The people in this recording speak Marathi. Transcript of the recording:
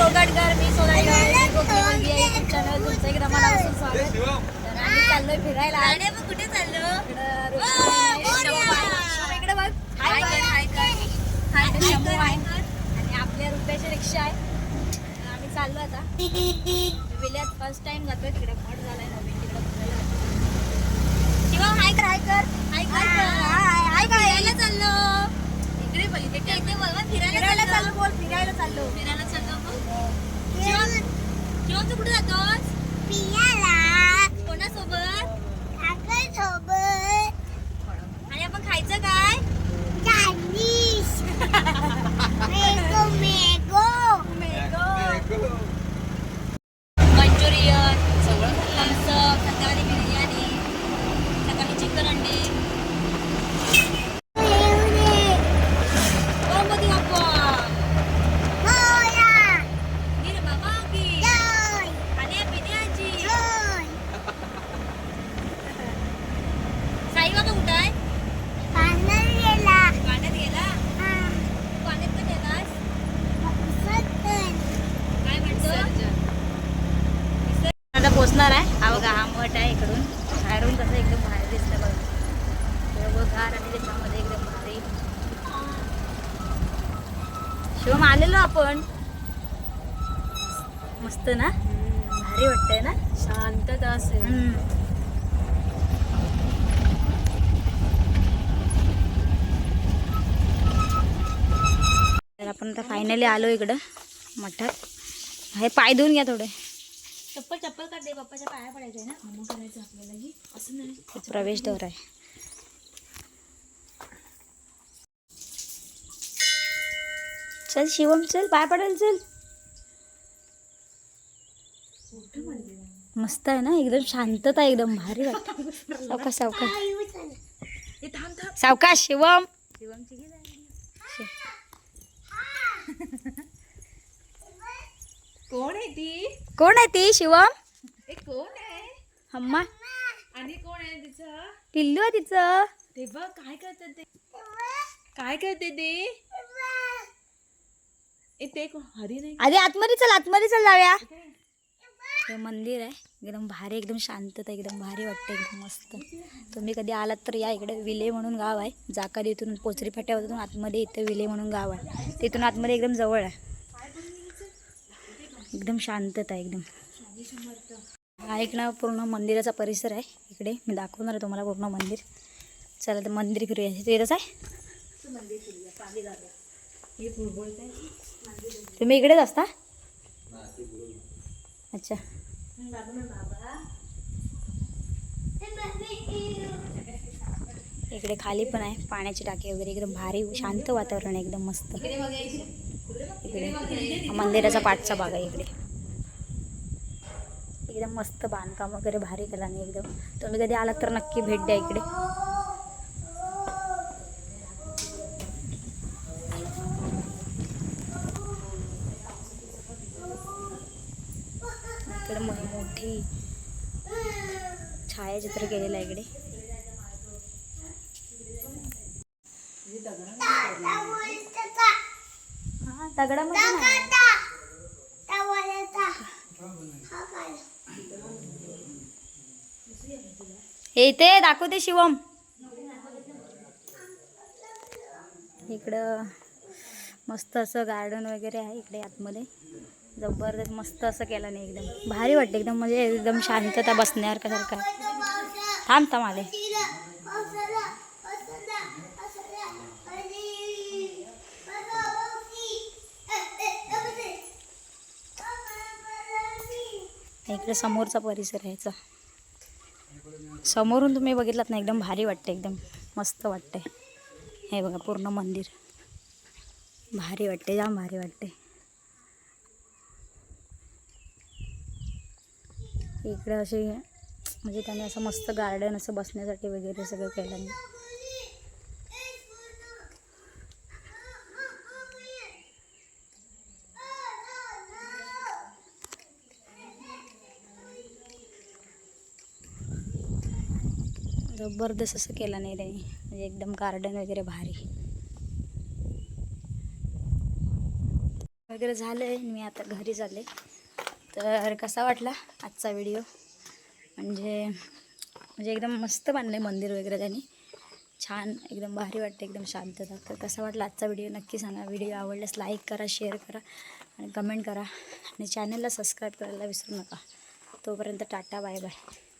गोगाटकर मी सोनाली युट्यूब चॅनल तुमचं एकदा मनापासून स्वागत तर आम्ही चाललोय फिरायला. मग कुठे चाललो? इकडे बघ. हाय हाय हाय शंभू आहे. आणि आपल्या रुपयाची रिक्षा आहे. आम्ही चाललो आता. विल्यात फर्स्ट टाइम जातोय तिकडे. मठ झालाय नवीन तिकडे फिरायला जातोय. शिवा हाय कर हाय कर हाय कर हाय हाय कर यायला चाललो इकडे बोल इथे इथे बोल मग फिरायला चाललो बोल फिरायला चाललो फिरायला चाललो शिवम शिवम तू कुठे जातोस? कोणासोबत आणि आपण खायचं काय मंचुरियन सगळं थम्सअप सकाळी बिर्याणी सकाळी चिकन अंडे गणपती बाप्पा नीर बाबा की आणि बिर्याची साई बाबा कुठं आहे पाण्यात गेला पाण्यात पण येणार काय म्हणतो आता पोचणार आहे हा बघा हा मठ आहे इकडून बाहेरून कसं एकदम बाहेर दिसतं बघा. गार आणि त्याच्यामध्ये एकदम भारी. शिवम आलेलो आपण. मस्त ना? भारी वाटतंय ना? शांतता असेल. तर आपण आता फायनली आलो इकडं. मठात. हे पाय धुवून घ्या थोडे. चप्पल चप्पल काढ दे बाप्पाच्या पाया पडायचंय ना. मग करायचं आपल्याला ही असं नाही. हे प्रवेशद्वार आहे. चल शिवम चल पाय पडेल चल. मस्त आहे ना एकदम शांतता एकदम भारी वाटत. सावकाश सावकाश. सावकाश शिवम. कोण आहे ती? कोण आहे ती शिवम? कोण आहे? अम्मा आणि कोण आहे तिचं? पिल्लू आहे तिचं. ते बघ काय करतात ते? काय करते ते? ए ते कोण? हरी नाही? आधी आतमध्ये चल आतमध्ये चल जाऊया. हे मंदिर आहे. एकदम भारी एकदम शांतता एकदम भारी वाटते एकदम मस्त. तुम्ही कधी आलात तर या इकडे विले म्हणून गाव आहे. जाकाद इथून पोचरी फाट्यावरून आतमध्ये इथं विले म्हणून गाव आहे. तिथून आतमध्ये एकदम जवळ आहे. एकदम शांतता आहे एकदम. हा एक ना पूर्ण मंदिराचा परिसर आहे इकडे. मी दाखवणार आहे तुम्हाला पूर्ण मंदिर. चला तर मंदिर फिरूया. तू येतच आहे? तुम्ही इकडेच असता? अच्छा. इकडे खाली पण आहे. पाण्याची टाकी वगैरे एकदम भारी शांत वातावरण आहे एकदम मस्त. इकडे. मंदिराचा पाठचा भाग आहे इकडे. एकदम मस्त बांधकाम वगैरे भारी केला नाही एकदम. तुम्ही कधी आलात तर नक्की भेट द्या इकडे. इकडे मोठी छायाचित्र केलेलं आहे इकडे. दगडामध्ये नाही. हे इथे दाखवते शिवम. इकडं मस्त असं गार्डन वगैरे आहे इकडे आतमध्ये. जबरदस्त मस्त असं केलं नाही एकदम. भारी वाटते एकदम म्हणजे एकदम शांतता बसण्यावर सारखं. थांब थांब आले. इकडे समोरचा परिसर आहे याचा. समोरून तुम्ही बघितलात ना एकदम भारी वाटते एकदम मस्त वाटते हे बघा पूर्ण मंदिर. भारी वाटते जाम भारी वाटते इकडे असे म्हणजे त्याने असं मस्त गार्डन असं बसण्यासाठी वगैरे सगळं केलं. जबरदस्त असं केलं नाही त्यांनी. म्हणजे एकदम गार्डन वगैरे भारी. वगैरे झालं आहे मी आता घरी चालले. तर कसा वाटला आजचा व्हिडिओ म्हणजे म्हणजे एकदम मस्त बांधलं आहे मंदिर वगैरे त्यांनी. छान एकदम भारी वाटतं एकदम शांतता. तर कसा वाटला आजचा व्हिडिओ नक्की सांगा. व्हिडिओ आवडल्यास लाईक करा शेअर करा आणि कमेंट करा. आणि चॅनलला सबस्क्राईब करायला विसरू नका. तोपर्यंत टाटा बाय बाय